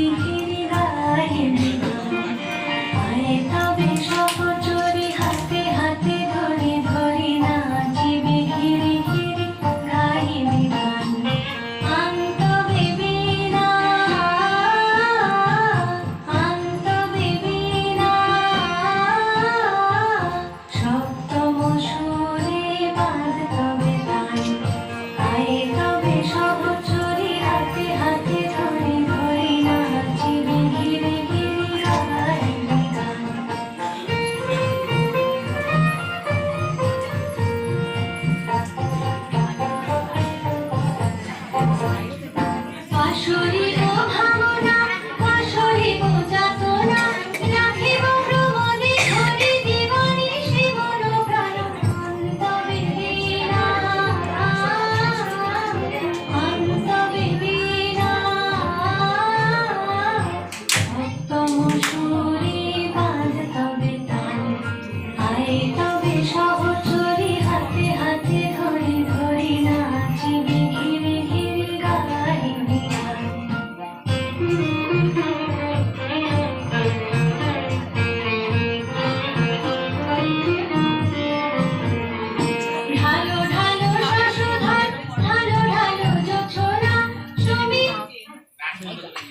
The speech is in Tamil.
சிரிக்கிறாய் Obrigada.